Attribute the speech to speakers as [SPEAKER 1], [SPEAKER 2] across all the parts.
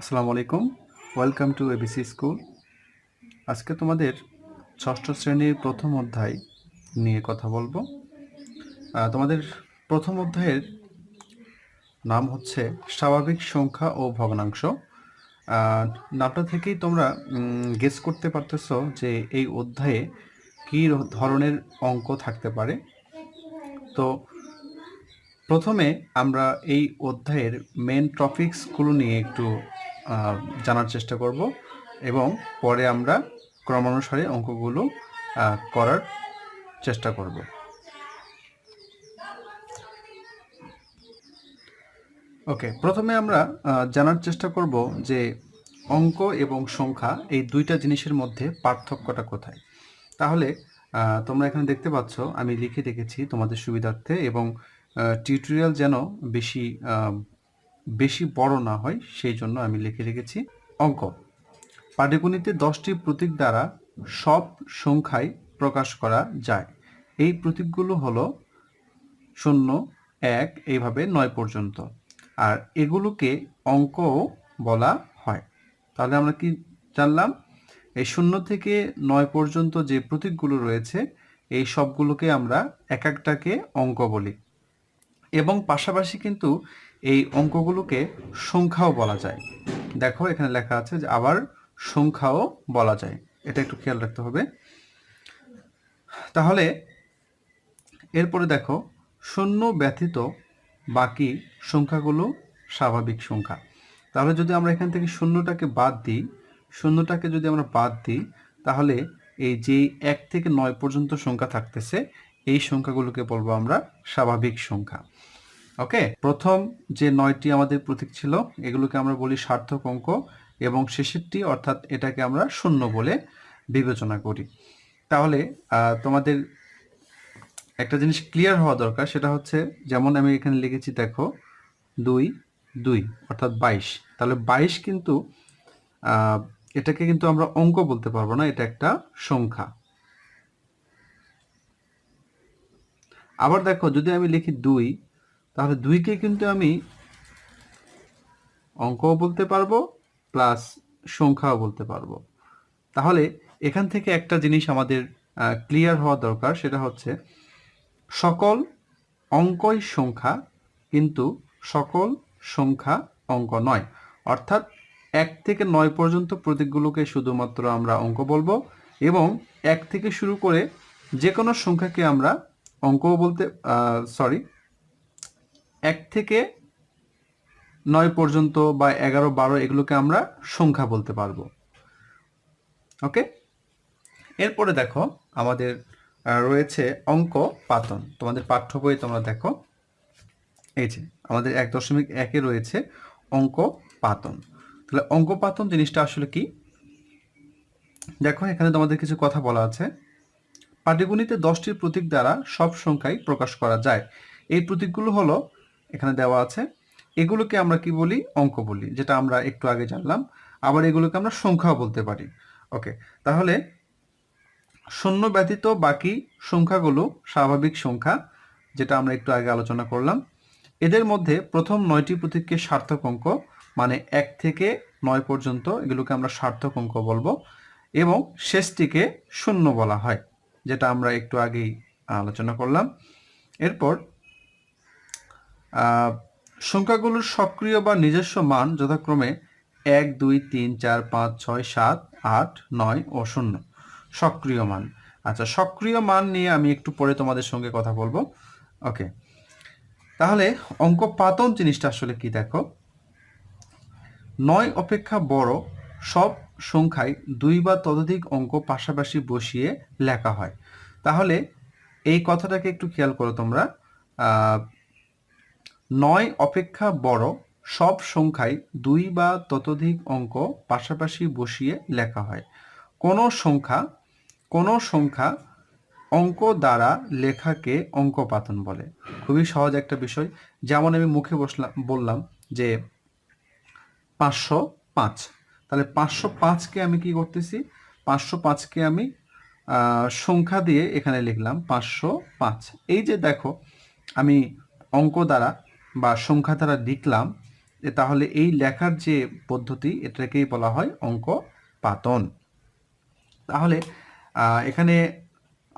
[SPEAKER 1] আসসালামু আলাইকুম welcome to ABC school আজকে তোমাদের ষষ্ঠ শ্রেণীর প্রথম অধ্যায় নিয়ে কথা বলবো তোমাদের প্রথম অধ্যায়ের নাম হচ্ছে স্বাভাবিক সংখ্যা ও ভগ্নাংশ নামটা থেকেই তোমরা গেস করতে পারতেছ যে এই অধ্যায়ে কী ধরনের অঙ্ক থাকতে পারে তো প্রথমে আমরা এই অধ্যায়ের মেন টপিকসগুলো নিয়ে একটু জানার চেষ্টা করব এবং পরে আমরা ক্রমানুসারে অঙ্কগুলো করার চেষ্টা করব ওকে প্রথমে আমরা জানার চেষ্টা করব যে অঙ্ক এবং সংখ্যা এই দুইটা জিনিসের মধ্যে পার্থক্যটা কোথায় তাহলে তোমরা এখানে দেখতে পাচ্ছ আমি লিখে রেখেছি তোমাদের সুবিধার্থে এবং টিউটোরিয়াল যেন বেশি বেশি বড় না হয় সেই জন্য আমি লিখে রেখেছি অঙ্ক পাটিগণিতে দশটি প্রতীক দ্বারা সব সংখ্যায় প্রকাশ করা যায় এই প্রতীকগুলো হলো শূন্য এক এইভাবে নয় পর্যন্ত আর এগুলোকে অঙ্কও বলা হয় তাহলে আমরা কি জানলাম এই শূন্য থেকে নয় পর্যন্ত যে প্রতীকগুলো রয়েছে এই সবগুলোকে আমরা এক একটাকে অঙ্ক বলি এবং পাশাপাশি কিন্তু এই অঙ্কগুলোকে সংখ্যাও বলা যায় দেখো এখানে লেখা আছে যে আবার সংখ্যাও বলা যায় এটা একটু খেয়াল রাখতে হবে তাহলে এরপরে দেখো শূন্য ব্যতীত বাকি সংখ্যাগুলো স্বাভাবিক সংখ্যা তাহলে যদি আমরা এখান থেকে শূন্যটাকে বাদ দিই শূন্যটাকে যদি আমরা বাদ দিই তাহলে এই যে এক থেকে নয় পর্যন্ত সংখ্যা থাকতেছে এই সংখ্যাগুলোকে বলবো আমরা স্বাভাবিক সংখ্যা ওকে প্রথম যে নয়টি আমাদের প্রতীক ছিল এগুলোকে আমরা বলি সার্থক অঙ্ক এবং শেষেরটি অর্থাৎ এটাকে আমরা শূন্য বলে বিবেচনা করি তাহলে তোমাদের একটা জিনিস ক্লিয়ার হওয়া দরকার সেটা হচ্ছে যেমন আমি এখানে লিখেছি দেখো দুই দুই অর্থাৎ বাইশ তাহলে বাইশ কিন্তু এটাকে কিন্তু আমরা অঙ্ক বলতে পারবো না এটা একটা সংখ্যা আবার দেখো যদি আমি লিখি দুই তাহলে দুইকে কিন্তু আমি অঙ্কও বলতে পারবো প্লাস সংখ্যাও বলতে পারবো তাহলে এখান থেকে একটা জিনিস আমাদের ক্লিয়ার হওয়া দরকার সেটা হচ্ছে সকল অঙ্কই সংখ্যা কিন্তু সকল সংখ্যা অঙ্ক নয় অর্থাৎ এক থেকে নয় পর্যন্ত প্রতীকগুলোকে শুধুমাত্র আমরা অঙ্ক বলবো এবং এক থেকে শুরু করে যে কোনো সংখ্যাকে আমরা অঙ্কও বলতে সরি এক থেকে নয় পর্যন্ত বা এগারো বারো এগুলোকে আমরা সংখ্যা বলতে পারবো ওকে এরপরে দেখো আমাদের রয়েছে অঙ্ক পাতন তোমাদের পাঠ্য বই তোমরা দেখো এই যে আমাদের এক দশমিক একে রয়েছে অঙ্ক পাতন তাহলে অঙ্ক পাতন জিনিসটা আসলে কি দেখো এখানে তোমাদের কিছু কথা বলা আছে পাটিগণিতে দশটির প্রতীক দ্বারা সব সংখ্যাই প্রকাশ করা যায় এই প্রতীকগুলো হলো এখানে দেওয়া আছে এগুলোকে আমরা কি বলি অঙ্ক বলি যেটা আমরা একটু আগে জানলাম আবার এগুলোকে আমরা সংখ্যা বলতে পারি ওকে তাহলে শূন্য ব্যতীত বাকি সংখ্যাগুলো স্বাভাবিক সংখ্যা যেটা আমরা একটু আগে আলোচনা করলাম এদের মধ্যে প্রথম নয়টি প্রতীককে সার্থক অঙ্ক মানে এক থেকে নয় পর্যন্ত এগুলোকে আমরা সার্থক অঙ্ক বলবো এবং শেষটিকে শূন্য বলা হয় যেটা আমরা একটু আগেই আলোচনা করলাম এরপর সংখ্যাগুলোর সক্রিয় বা নিজস্ব মান যথাক্রমে এক দুই তিন চার পাঁচ ছয় সাত আট নয় ও শূন্য সক্রিয় মান আচ্ছা সক্রিয় মান নিয়ে আমি একটু পরে তোমাদের সঙ্গে কথা বলবো ওকে তাহলে অঙ্ক পাতন জিনিসটা আসলে কি দেখো নয় অপেক্ষা বড় সব সংখ্যায় দুই বা ততোধিক অঙ্ক পাশাপাশি বসিয়ে লেখা হয় তাহলে এই কথাটাকে একটু খেয়াল করো তোমরা নয় অপেক্ষা বড় সব সংখ্যায় দুই বা ততোধিক অঙ্ক পাশাপাশি বসিয়ে লেখা হয় কোনো সংখ্যা কোনো সংখ্যা অঙ্ক দ্বারা লেখাকে অঙ্ক পাতন বলে খুবই সহজ একটা বিষয় যেমন আমি মুখে বসলাম বললাম যে পাঁচশো পাঁচ তাহলে পাঁচশো পাঁচকে আমি কি করতেছি পাঁচশো পাঁচকে আমি সংখ্যা দিয়ে এখানে লিখলাম পাঁচশো পাঁচ এই যে দেখো আমি অঙ্ক দ্বারা বা সংখ্যা দ্বারা লিখলাম তাহলে এই লেখার যে পদ্ধতি এটাকেই বলা হয় অঙ্ক পাতন তাহলে এখানে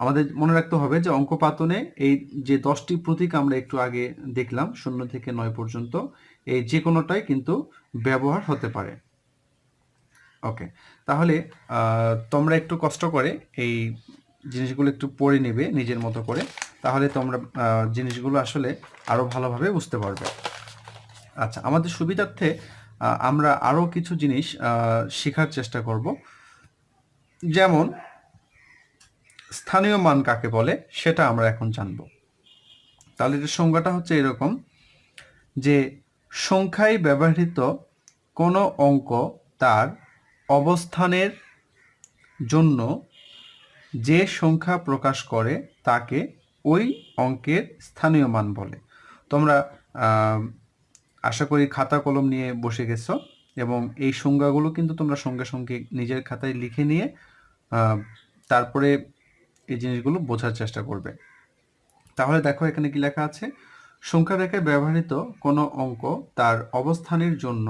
[SPEAKER 1] আমাদের মনে রাখতে হবে যে অঙ্ক পাতনে এই যে দশটি প্রতীক আমরা একটু আগে দেখলাম শূন্য থেকে নয় পর্যন্ত এই যে কোনোটাই কিন্তু ব্যবহার হতে পারে ওকে তাহলে তোমরা একটু কষ্ট করে এই জিনিসগুলো একটু পড়ে নেবে নিজের মতো করে তাহলে তোমরা জিনিসগুলো আসলে আরও ভালোভাবে বুঝতে পারবে আচ্ছা আমাদের সুবিধার্থে আমরা আরও কিছু জিনিস শেখার চেষ্টা করব যেমন স্থানীয় মান কাকে বলে সেটা আমরা এখন জানব তাহলে এটার সংজ্ঞাটা হচ্ছে এরকম যে সংখ্যায় ব্যবহৃত কোনো অঙ্ক তার অবস্থানের জন্য যে সংখ্যা প্রকাশ করে তাকে ওই অঙ্কের স্থানীয় মান বলে তোমরা আশা করি খাতা কলম নিয়ে বসে গেছো এবং এই সংজ্ঞাগুলো কিন্তু তোমরা সঙ্গে সঙ্গে নিজের খাতায় লিখে নিয়ে তারপরে এই জিনিসগুলো বোঝার চেষ্টা করবে তাহলে দেখো এখানে কি লেখা আছে সংখ্যা রেখে ব্যবহৃত কোনো অঙ্ক তার অবস্থানের জন্য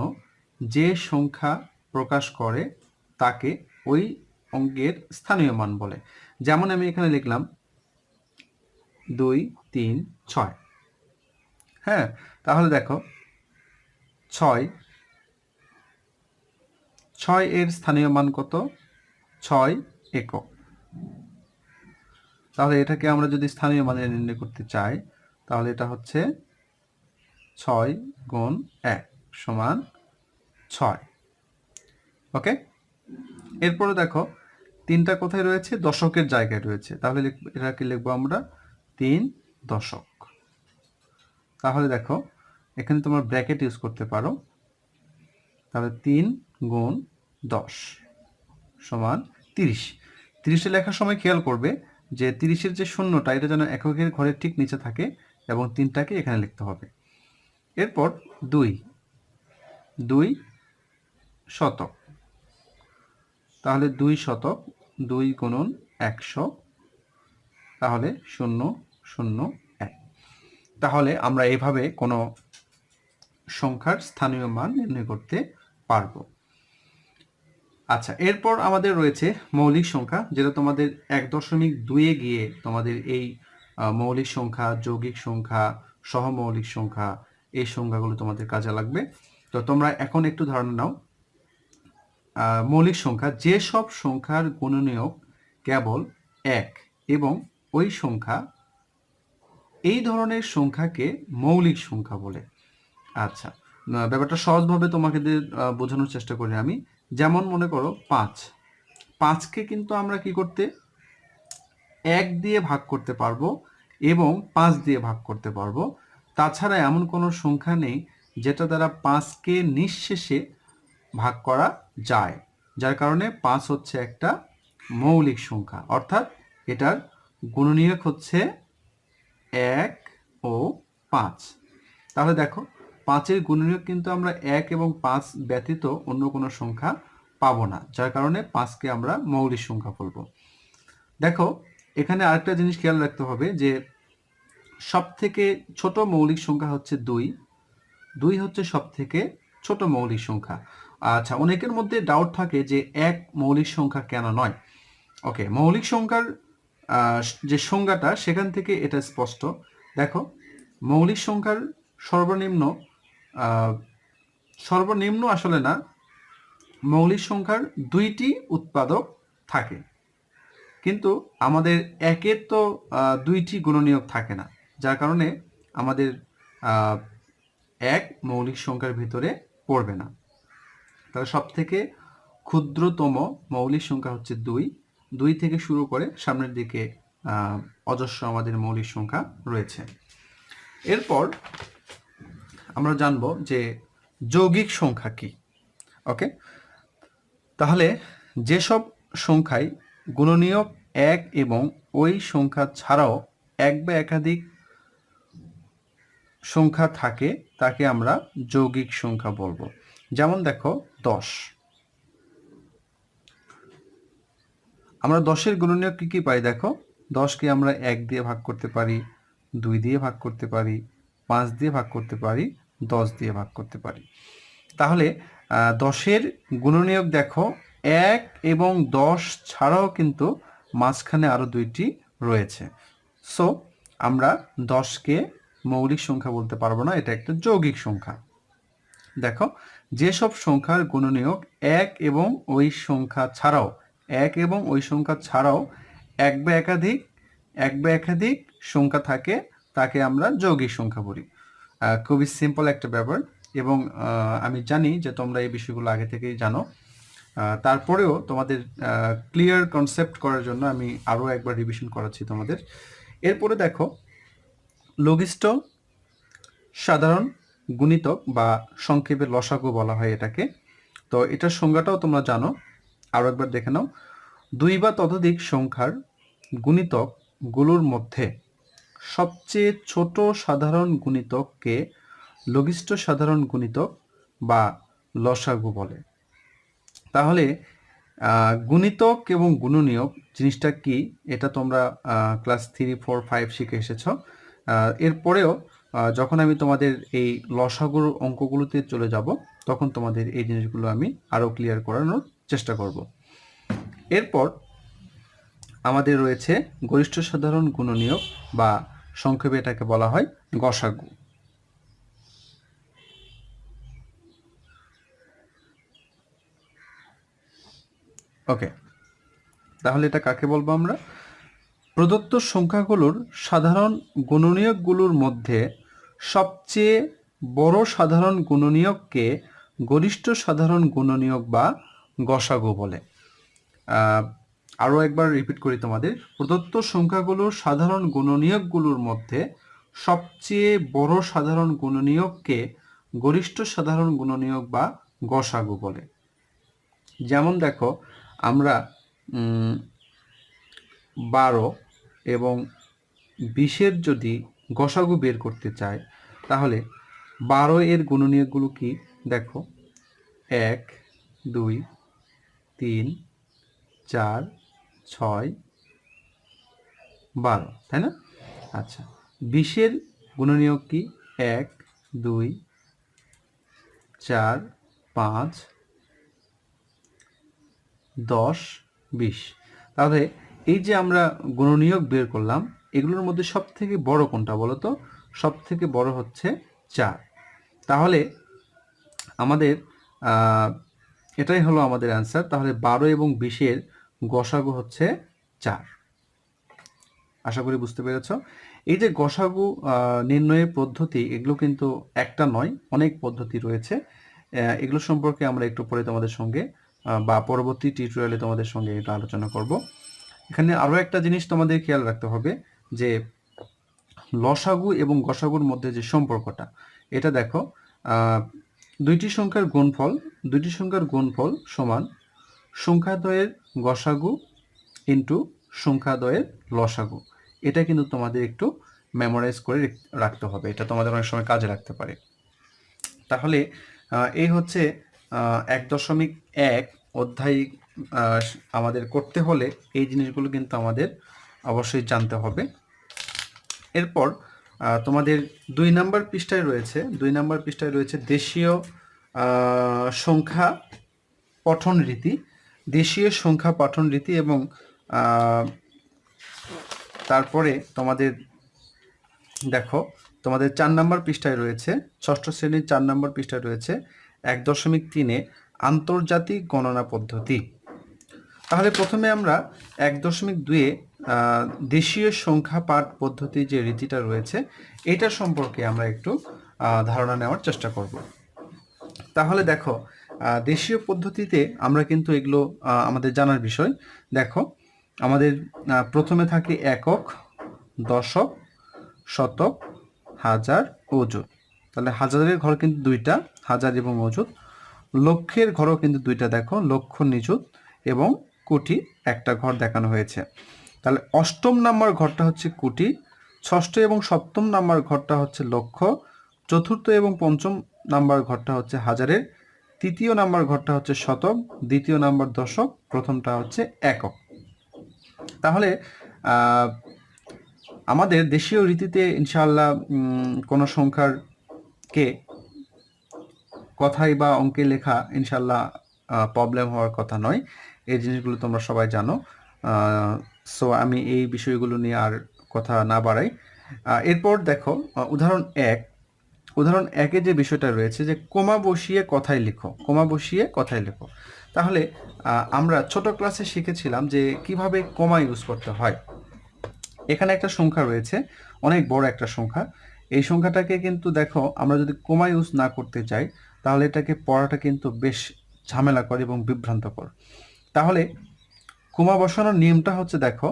[SPEAKER 1] যে সংখ্যা প্রকাশ করে তাকে ওই অঙ্কের স্থানীয় মান বলে যেমন আমি এখানে লিখলাম দুই তিন ছয় হ্যাঁ তাহলে দেখো ছয় ছয় এর স্থানীয় মান কত ছয় একক তাহলে এটাকে আমরা যদি স্থানীয় মানে নির্ণয় করতে চাই তাহলে এটা হচ্ছে ছয় গুণ এক সমান ছয় ওকে এরপরে দেখো তিনটা কোথায় রয়েছে দশকের জায়গায় রয়েছে তাহলে এটা কি লিখবো আমরা তিন দশক তাহলে দেখো এখানে তোমার ব্র্যাকেট ইউজ করতে পারো তাহলে তিন গুণ দশ সমান তিরিশ তিরিশে লেখার সময় খেয়াল করবে যে তিরিশের যে শূন্যটা এটা যেন এককের ঘরের ঠিক নিচে থাকে এবং তিনটাকে এখানে লিখতে হবে এরপর দুই দুই শতক তাহলে দুই শতক দুই গুণন একশো তাহলে শূন্য শূন্য এক তাহলে আমরা এভাবে কোনো সংখ্যার স্থানীয় মান নির্ণয় করতে পারবো আচ্ছা এরপর আমাদের রয়েছে মৌলিক সংখ্যা যেটা তোমাদের এক দশমিক দুয়ে গিয়ে তোমাদের এই মৌলিক সংখ্যা যৌগিক সংখ্যা সহমৌলিক সংখ্যা এই সংখ্যাগুলো তোমাদের কাজে লাগবে তো তোমরা এখন একটু ধারণা নাও মৌলিক সংখ্যা যে সব সংখ্যার গুণনীয়ক কেবল এক এবং ওই সংখ্যা এই ধরনের সংখ্যাকে মৌলিক সংখ্যা বলে আচ্ছা ব্যাপারটা সহজভাবে তোমাকে বোঝানোর চেষ্টা করি আমি যেমন মনে করো পাঁচ পাঁচকে কিন্তু আমরা কি করতে এক দিয়ে ভাগ করতে পারবো এবং পাঁচ দিয়ে ভাগ করতে পারবো তাছাড়া এমন কোনো সংখ্যা নেই যেটা দ্বারা পাঁচকে নিঃশেষে ভাগ করা যায় যার কারণে পাঁচ হচ্ছে একটা মৌলিক সংখ্যা অর্থাৎ এটার গুণনীয়ক হচ্ছে এক ও পাঁচ তাহলে দেখো পাঁচের গুণনীয়ক কিন্তু আমরা এক এবং পাঁচ ব্যতীত অন্য কোনো সংখ্যা পাবো না যার কারণে পাঁচকে আমরা মৌলিক সংখ্যা বলবো দেখো এখানে আরেকটা জিনিস খেয়াল রাখতে হবে যে সব থেকে ছোট মৌলিক সংখ্যা হচ্ছে দুই দুই হচ্ছে সব থেকে ছোট মৌলিক সংখ্যা আচ্ছা অনেকের মধ্যে ডাউট থাকে যে এক মৌলিক সংখ্যা কেন নয় ওকে মৌলিক সংখ্যার যে সংজ্ঞাটা সেখান থেকে এটা স্পষ্ট দেখো মৌলিক সংখ্যার সর্বনিম্ন সর্বনিম্ন আসলে না মৌলিক সংখ্যার দুইটি উৎপাদক থাকে কিন্তু আমাদের একের তো দুইটি গুণনীয়ক থাকে না যার কারণে আমাদের এক মৌলিক সংখ্যার ভিতরে পড়বে না তাহলে সব থেকে ক্ষুদ্রতম মৌলিক সংখ্যা হচ্ছে দুই দুই থেকে শুরু করে সামনের দিকে অজস্র আমাদের মৌলিক সংখ্যা রয়েছে এরপর আমরা জানব যে যৌগিক সংখ্যা কি ওকে তাহলে যেসব সংখ্যায় গুণনীয় এক এবং ওই সংখ্যা ছাড়াও এক বা একাধিক সংখ্যা থাকে তাকে আমরা যৌগিক সংখ্যা বলবো যেমন দেখো দশ আমরা দশের গুণনীয় কী কী পাই দেখো দশকে আমরা এক দিয়ে ভাগ করতে পারি দুই দিয়ে ভাগ করতে পারি পাঁচ দিয়ে ভাগ করতে পারি দশ দিয়ে ভাগ করতে পারি তাহলে দশের গুণনীয়ক দেখো এক এবং দশ ছাড়াও কিন্তু মাঝখানে আরও দুইটি রয়েছে সো আমরা দশকে মৌলিক সংখ্যা বলতে পারবো না এটা একটা যৌগিক সংখ্যা দেখো যেসব সংখ্যার গুণনীয়ক এক এবং ওই সংখ্যা ছাড়াও এক এবং ওই সংখ্যা ছাড়াও এক বা একাধিক এক বা একাধিক সংখ্যা থাকে তাকে আমরা যৌগিক সংখ্যা বলি খুবই সিম্পল একটা ব্যাপার এবং আমি জানি যে তোমরা এই বিষয়গুলো আগে থেকেই জানো তারপরেও তোমাদের ক্লিয়ার কনসেপ্ট করার জন্য আমি আরও একবার রিভিশন করাচ্ছি তোমাদের এরপরে দেখো লঘিষ্ঠ সাধারণ গুণিতক বা সংক্ষেপে লসাগু বলা হয় এটাকে তো এটার সংজ্ঞাটাও তোমরা জানো আরও একবার দেখে নাও দুই বা ততোধিক সংখ্যার গুণিতকগুলোর মধ্যে সবচেয়ে ছোট সাধারণ গুণিতককে লঘিষ্ঠ সাধারণ গুণিতক বা লসাগু বলে তাহলে গুণিতক এবং গুণনীয়ক জিনিসটা কি এটা তোমরা ক্লাস থ্রি ফোর ফাইভ শিখে এসেছ এরপরেও যখন আমি তোমাদের এই লসাগুর অঙ্কগুলোতে চলে যাব তখন তোমাদের এই জিনিসগুলো আমি আরও ক্লিয়ার করানোর চেষ্টা করব এরপর আমাদের রয়েছে গরিষ্ঠ সাধারণ গুণনীয় বা সংক্ষেপে এটাকে বলা হয় গসাগু ওকে তাহলে এটা কাকে বলবো আমরা প্রদত্ত সংখ্যাগুলোর সাধারণ গুণনীয়কগুলোর মধ্যে সবচেয়ে বড় সাধারণ গুণনীয়ককে গরিষ্ঠ সাধারণ গুণনীয়ক বা গসাগো বলে আরও একবার রিপিট করি তোমাদের প্রদত্ত সংখ্যাগুলোর সাধারণ গুণনীয়কগুলোর মধ্যে সবচেয়ে বড় সাধারণ গুণনীয়ককে গরিষ্ঠ সাধারণ গুণনীয়ক বা গসাগু বলে যেমন দেখো আমরা বারো এবং বিশের যদি গসাগু বের করতে চাই তাহলে বারো এর গুণনীয়কগুলো কি দেখো এক দুই তিন চার ছয় বারো তাই না আচ্ছা বিশের গুণনীয়ক কি এক দুই চার পাঁচ দশ বিশ তাহলে এই যে আমরা গুণনীয়ক বের করলাম এগুলোর মধ্যে সব থেকে বড় কোনটা বলো তো সব থেকে বড় হচ্ছে চার তাহলে আমাদের এটাই হলো আমাদের অ্যান্সার তাহলে বারো এবং বিশের গসাগু হচ্ছে চার আশা করি বুঝতে পেরেছ এই যে গসাগু নির্ণয়ের পদ্ধতি এগুলো কিন্তু একটা নয় অনেক পদ্ধতি রয়েছে এগুলো সম্পর্কে আমরা একটু পরে তোমাদের সঙ্গে বা পরবর্তী টিউটোরিয়ালে তোমাদের সঙ্গে এটা আলোচনা করব এখানে আরও একটা জিনিস তোমাদের খেয়াল রাখতে হবে যে লসাগু এবং গসাগুর মধ্যে যে সম্পর্কটা এটা দেখো দুইটি সংখ্যার গুণফল দুইটি সংখ্যার গুণফল সমান সংখ্যাদ্বয়ের গসাগু ইন্টু সংখ্যাদ্বয়ের লসাগু এটা কিন্তু তোমাদের একটু মেমোরাইজ করে রাখতে হবে এটা তোমাদের অনেক সময় কাজে রাখতে পারে তাহলে এই হচ্ছে এক দশমিক এক অধ্যায় আমাদের করতে হলে এই জিনিসগুলো কিন্তু আমাদের অবশ্যই জানতে হবে এরপর তোমাদের দুই নাম্বার পৃষ্ঠায় রয়েছে দুই নাম্বার পৃষ্ঠায় রয়েছে দেশীয় সংখ্যা পঠন রীতি দেশীয় সংখ্যা পঠন রীতি এবং তারপরে তোমাদের দেখো তোমাদের চার নাম্বার পৃষ্ঠায় রয়েছে ষষ্ঠ শ্রেণীর চার নাম্বার পৃষ্ঠায় রয়েছে এক দশমিক তিনে আন্তর্জাতিক গণনা পদ্ধতি তাহলে প্রথমে আমরা এক দশমিক দুয়ে দেশীয় সংখ্যা পাঠ পদ্ধতি যে রীতিটা রয়েছে এটা সম্পর্কে আমরা একটু ধারণা নেওয়ার চেষ্টা করব তাহলে দেখো দেশীয় পদ্ধতিতে আমরা কিন্তু এগুলো আমাদের জানার বিষয় দেখো আমাদের প্রথমে থাকে একক দশক শতক হাজার ওজন তাহলে হাজারের ঘর কিন্তু দুইটা হাজার এবং অযুত লক্ষের ঘরও কিন্তু দুইটা দেখো লক্ষ নিযুত এবং কোটি একটা ঘর দেখানো হয়েছে তাহলে অষ্টম নাম্বার ঘরটা হচ্ছে কুটি ষষ্ঠ এবং সপ্তম নাম্বার ঘরটা হচ্ছে লক্ষ চতুর্থ এবং পঞ্চম নাম্বার ঘরটা হচ্ছে হাজারের তৃতীয় নাম্বার ঘরটা হচ্ছে শতক দ্বিতীয় নাম্বার দশক প্রথমটা হচ্ছে একক তাহলে আমাদের দেশীয় রীতিতে ইনশাআল্লাহ কোনো সংখ্যার কে কথাই বা অঙ্কে লেখা ইনশাল্লাহ প্রবলেম হওয়ার কথা নয় এই জিনিসগুলো তোমরা সবাই জানো সো আমি এই বিষয়গুলো নিয়ে আর কথা না বাড়াই এরপর দেখো উদাহরণ এক উদাহরণ একে যে বিষয়টা রয়েছে যে কোমা বসিয়ে কথায় লেখো কোমা বসিয়ে কথায় লেখো তাহলে আমরা ছোট ক্লাসে শিখেছিলাম যে কিভাবে কোমা ইউজ করতে হয় এখানে একটা সংখ্যা রয়েছে অনেক বড় একটা সংখ্যা এই সংখ্যাটাকে কিন্তু দেখো আমরা যদি কোমা ইউজ না করতে চাই তাহলে এটাকে পড়াটা কিন্তু বেশ ঝামেলা করে এবং বিভ্রান্তকর তাহলে কুমা বসানোর নিয়মটা হচ্ছে দেখো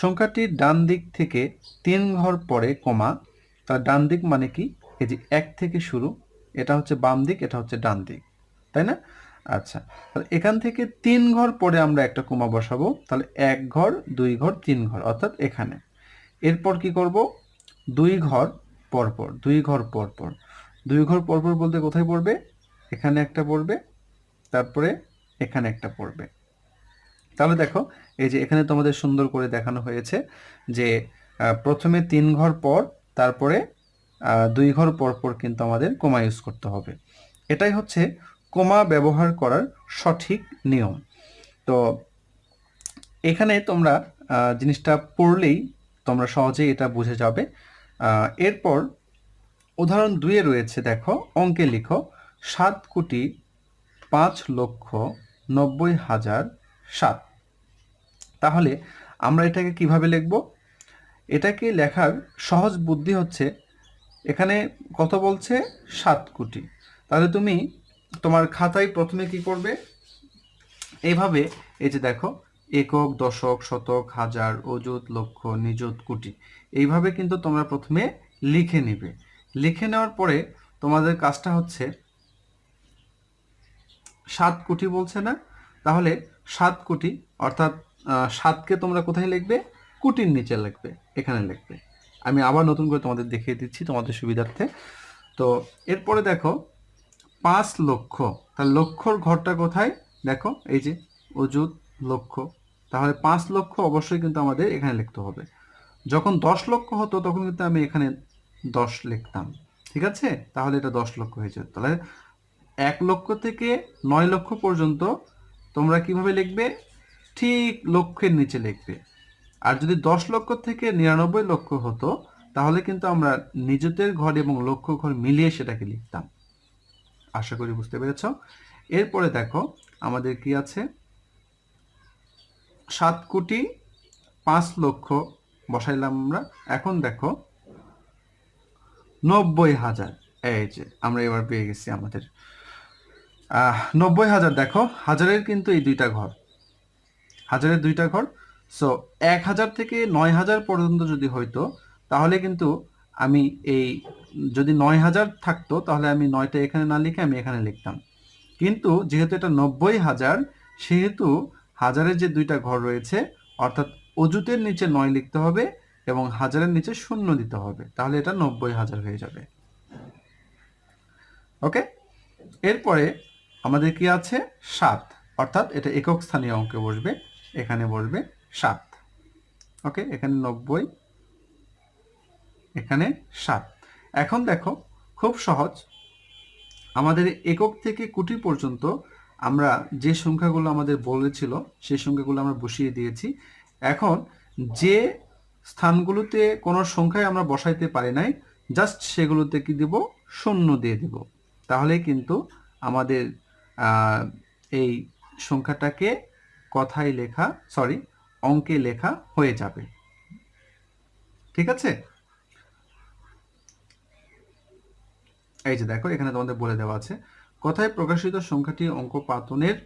[SPEAKER 1] সংখ্যাটির ডান দিক থেকে তিন ঘর পরে কমা তার ডান দিক মানে কি এই যে এক থেকে শুরু এটা হচ্ছে বাম দিক এটা হচ্ছে ডান দিক তাই না আচ্ছা তাহলে এখান থেকে তিন ঘর পরে আমরা একটা কুমা বসাবো তাহলে এক ঘর দুই ঘর তিন ঘর অর্থাৎ এখানে এরপর কি করব দুই ঘর পরপর দুই ঘর পরপর দুই ঘর পরপর বলতে কোথায় পড়বে এখানে একটা পড়বে তারপরে এখানে একটা পড়বে তাহলে দেখো এই যে এখানে তোমাদের সুন্দর করে দেখানো হয়েছে যে প্রথমে তিন ঘর পর তারপরে দুই ঘর পর পর কিন্তু আমাদের কোমা ইউজ করতে হবে এটাই হচ্ছে কোমা ব্যবহার করার সঠিক নিয়ম তো এখানে তোমরা জিনিসটা পড়লেই তোমরা সহজেই এটা বুঝে যাবে এরপর উদাহরণ দুয়ে রয়েছে দেখো অঙ্কে লিখো সাত কোটি পাঁচ লক্ষ নব্বই হাজার সাত তাহলে আমরা এটাকে কিভাবে লিখব এটাকে লেখার সহজ বুদ্ধি হচ্ছে এখানে কত বলছে সাত কোটি তাহলে তুমি তোমার খাতায় প্রথমে কি করবে এইভাবে এই যে দেখো একক দশক শতক হাজার অযুত লক্ষ নিযুত কোটি এইভাবে কিন্তু তোমরা প্রথমে লিখে নেবে লিখে নেওয়ার পরে তোমাদের কাজটা হচ্ছে সাত কোটি বলছে না তাহলে সাত কোটি অর্থাৎ সাতকে তোমরা কোথায় লিখবে কুটির নিচে লিখবে এখানে লিখবে আমি আবার নতুন করে তোমাদের দেখিয়ে দিচ্ছি তোমাদের সুবিধার্থে তো এরপরে দেখো পাঁচ লক্ষ তার লক্ষর ঘরটা কোথায় দেখো এই যে অজুত লক্ষ তাহলে পাঁচ লক্ষ অবশ্যই কিন্তু আমাদের এখানে লিখতে হবে যখন দশ লক্ষ হতো তখন কিন্তু আমি এখানে দশ লিখতাম ঠিক আছে তাহলে এটা দশ লক্ষ হয়ে যেত তাহলে এক লক্ষ থেকে নয় লক্ষ পর্যন্ত তোমরা কিভাবে লিখবে ঠিক লক্ষের নিচে লিখবে আর যদি দশ লক্ষ থেকে নিরানব্বই লক্ষ হতো তাহলে কিন্তু আমরা নিজেদের ঘর এবং লক্ষ্য ঘর মিলিয়ে সেটাকে লিখতাম আশা করি বুঝতে পেরেছ এরপরে দেখো আমাদের কি আছে সাত কোটি পাঁচ লক্ষ বসাইলাম আমরা এখন দেখো নব্বই হাজার এই যে আমরা এবার পেয়ে গেছি আমাদের নব্বই হাজার দেখো হাজারের কিন্তু এই দুইটা ঘর হাজারের দুইটা ঘর সো এক হাজার থেকে নয় হাজার পর্যন্ত যদি হইতো তাহলে কিন্তু আমি এই যদি নয় হাজার থাকতো তাহলে আমি নয়টা এখানে না লিখে আমি এখানে লিখতাম কিন্তু যেহেতু এটা নব্বই হাজার সেহেতু হাজারের যে দুইটা ঘর রয়েছে অর্থাৎ অজুতের নিচে নয় লিখতে হবে এবং হাজারের নিচে শূন্য দিতে হবে তাহলে এটা নব্বই হাজার হয়ে যাবে ওকে এরপরে আমাদের কি আছে সাত অর্থাৎ এটা একক স্থানীয় অঙ্কে বসবে এখানে বসবে সাত ওকে এখানে নব্বই এখানে সাত এখন দেখো খুব সহজ আমাদের একক থেকে কোটি পর্যন্ত আমরা যে সংখ্যাগুলো আমাদের বলেছিল সেই সংখ্যাগুলো আমরা বসিয়ে দিয়েছি এখন যে স্থানগুলোতে কোনো সংখ্যায় আমরা বসাইতে পারি নাই জাস্ট সেগুলোতে কি দেব শূন্য দিয়ে দেব তাহলে কিন্তু আমাদের এই সংখ্যাটাকে কথায় লেখা সরি অঙ্কে লেখা হয়ে যাবে ঠিক আছে এই যে দেখো এখানে তোমাদের বলে দেওয়া আছে কথায় প্রকাশিত সংখ্যাটি অঙ্ক পাতনের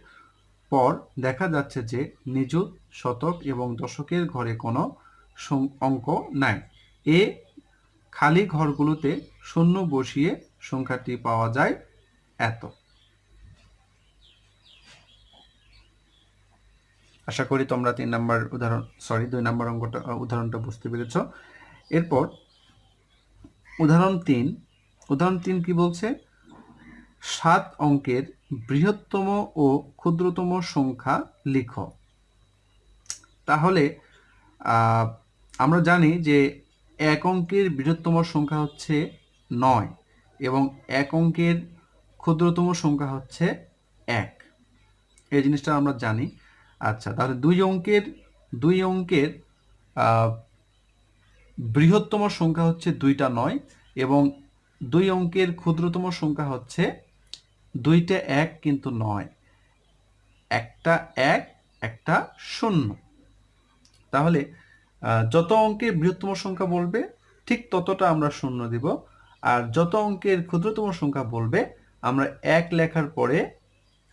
[SPEAKER 1] পর দেখা যাচ্ছে যে নিযুত শতক এবং দশকের ঘরে কোনো অঙ্ক নাই এ খালি ঘরগুলোতে শূন্য বসিয়ে সংখ্যাটি পাওয়া যায় এত আশা করি তোমরা তিন নাম্বার উদাহরণ সরি দুই নাম্বার অঙ্কটা উদাহরণটা বুঝতে পেরেছ এরপর উদাহরণ তিন উদাহরণ তিন কি বলছে সাত অঙ্কের বৃহত্তম ও ক্ষুদ্রতম সংখ্যা লিখো তাহলে আমরা জানি যে এক অঙ্কের বৃহত্তম সংখ্যা হচ্ছে নয় এবং এক অঙ্কের ক্ষুদ্রতম সংখ্যা হচ্ছে এক এই জিনিসটা আমরা জানি আচ্ছা তাহলে দুই অঙ্কের দুই অঙ্কের বৃহত্তম সংখ্যা হচ্ছে দুইটা নয় এবং দুই অঙ্কের ক্ষুদ্রতম সংখ্যা হচ্ছে দুইটা এক কিন্তু নয় একটা এক একটা শূন্য তাহলে যত অঙ্কের বৃহত্তম সংখ্যা বলবে ঠিক ততটা আমরা শূন্য দিব আর যত অঙ্কের ক্ষুদ্রতম সংখ্যা বলবে আমরা এক লেখার পরে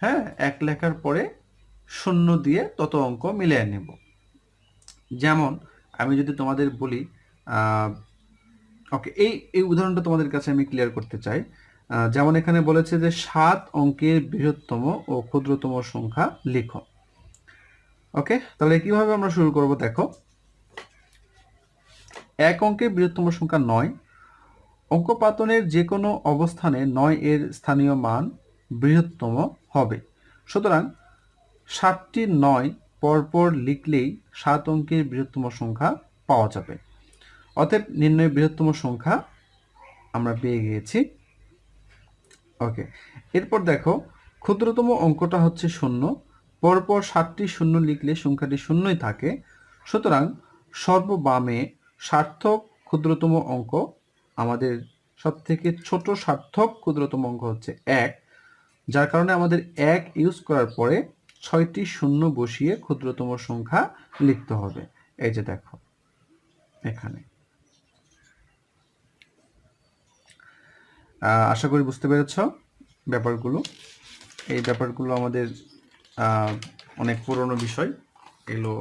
[SPEAKER 1] হ্যাঁ এক লেখার পরে শূন্য দিয়ে তত অঙ্ক মিলিয়ে নেব যেমন আমি যদি তোমাদের বলি ওকে এই এই উদাহরণটা তোমাদের কাছে আমি ক্লিয়ার করতে চাই যেমন এখানে বলেছে যে সাত অঙ্কের বৃহত্তম ও ক্ষুদ্রতম সংখ্যা লিখো ওকে তাহলে কিভাবে আমরা শুরু করব দেখো এক অঙ্কের বৃহত্তম সংখ্যা নয় অঙ্কপাতনের যে কোনো অবস্থানে নয় এর স্থানীয় মান বৃহত্তম হবে সুতরাং সাতটি নয় পরপর লিখলেই সাত অঙ্কের বৃহত্তম সংখ্যা পাওয়া যাবে অতএব নির্ণয় বৃহত্তম সংখ্যা আমরা পেয়ে গিয়েছি ওকে এরপর দেখো ক্ষুদ্রতম অঙ্কটা হচ্ছে শূন্য পরপর সাতটি শূন্য লিখলে সংখ্যাটি শূন্যই থাকে সুতরাং সর্ববামে সার্থক ক্ষুদ্রতম অঙ্ক আমাদের সবথেকে ছোট সার্থক ক্ষুদ্রতম অঙ্ক হচ্ছে এক যার কারণে আমাদের এক ইউজ করার পরে ছয়টি শূন্য বসিয়ে ক্ষুদ্রতম সংখ্যা লিখতে হবে এই যে দেখো এখানে আশা করি বুঝতে পেরেছ ব্যাপারগুলো এই ব্যাপারগুলো আমাদের অনেক পুরনো বিষয় এগুলো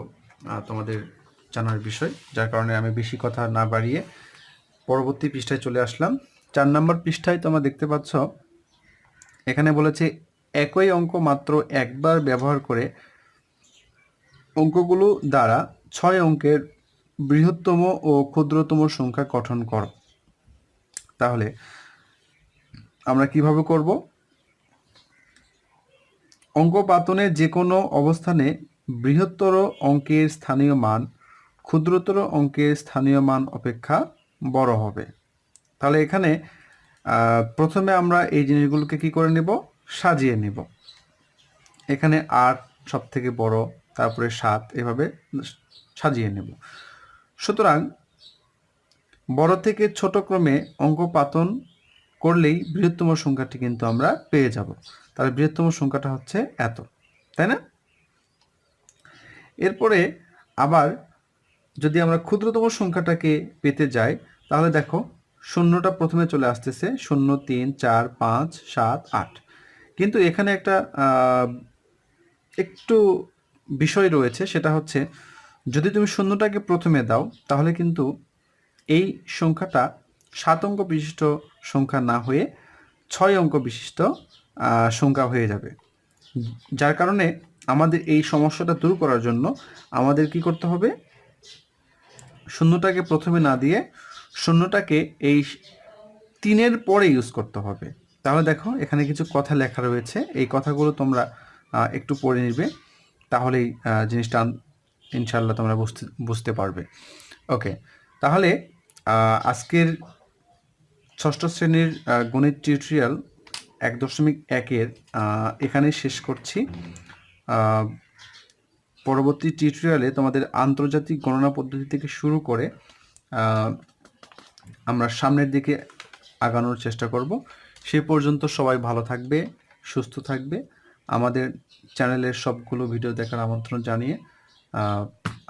[SPEAKER 1] তোমাদের জানার বিষয় যার কারণে আমি বেশি কথা না বাড়িয়ে পরবর্তী পৃষ্ঠায় চলে আসলাম চার নম্বর পৃষ্ঠায় তোমরা দেখতে পাচ্ছ এখানে বলেছে একই অঙ্ক মাত্র একবার ব্যবহার করে অঙ্কগুলো দ্বারা ছয় অঙ্কের বৃহত্তম ও ক্ষুদ্রতম সংখ্যা গঠন কর তাহলে আমরা কিভাবে করব অঙ্ক পাতনে যে কোনো অবস্থানে বৃহত্তর অঙ্কের স্থানীয় মান ক্ষুদ্রতর অঙ্কের স্থানীয় মান অপেক্ষা বড় হবে তাহলে এখানে প্রথমে আমরা এই জিনিসগুলোকে কি করে নেব সাজিয়ে নেব এখানে আট সব থেকে বড় তারপরে সাত এভাবে সাজিয়ে নেব সুতরাং বড় থেকে ছোট ক্রমে অঙ্ক পাতন করলেই বৃহত্তম সংখ্যাটি কিন্তু আমরা পেয়ে যাব তাহলে বৃহত্তম সংখ্যাটা হচ্ছে এত তাই না এরপরে আবার যদি আমরা ক্ষুদ্রতম সংখ্যাটাকে পেতে যাই তাহলে দেখো শূন্যটা প্রথমে চলে আসতেছে শূন্য তিন চার পাঁচ সাত আট কিন্তু এখানে একটা একটু বিষয় রয়েছে সেটা হচ্ছে যদি তুমি শূন্যটাকে প্রথমে দাও তাহলে কিন্তু এই সংখ্যাটা সাত অঙ্ক বিশিষ্ট সংখ্যা না হয়ে ছয় অঙ্ক বিশিষ্ট সংখ্যা হয়ে যাবে যার কারণে আমাদের এই সমস্যাটা দূর করার জন্য আমাদের কি করতে হবে শূন্যটাকে প্রথমে না দিয়ে শূন্যটাকে এই তিনের পরে ইউজ করতে হবে তাহলে দেখো এখানে কিছু কথা লেখা রয়েছে এই কথাগুলো তোমরা একটু পড়ে নিবে তাহলেই জিনিসটা ইনশাল্লাহ তোমরা বুঝতে বুঝতে পারবে ওকে তাহলে আজকের ষষ্ঠ শ্রেণীর গণিত টিউটোরিয়াল এক দশমিক একের এখানে শেষ করছি পরবর্তী টিউটোরিয়ালে তোমাদের আন্তর্জাতিক গণনা পদ্ধতি থেকে শুরু করে আমরা সামনের দিকে আগানোর চেষ্টা করব সে পর্যন্ত সবাই ভালো থাকবে সুস্থ থাকবে আমাদের চ্যানেলের সবগুলো ভিডিও দেখার আমন্ত্রণ জানিয়ে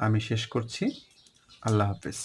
[SPEAKER 1] আমি শেষ করছি আল্লাহ হাফেজ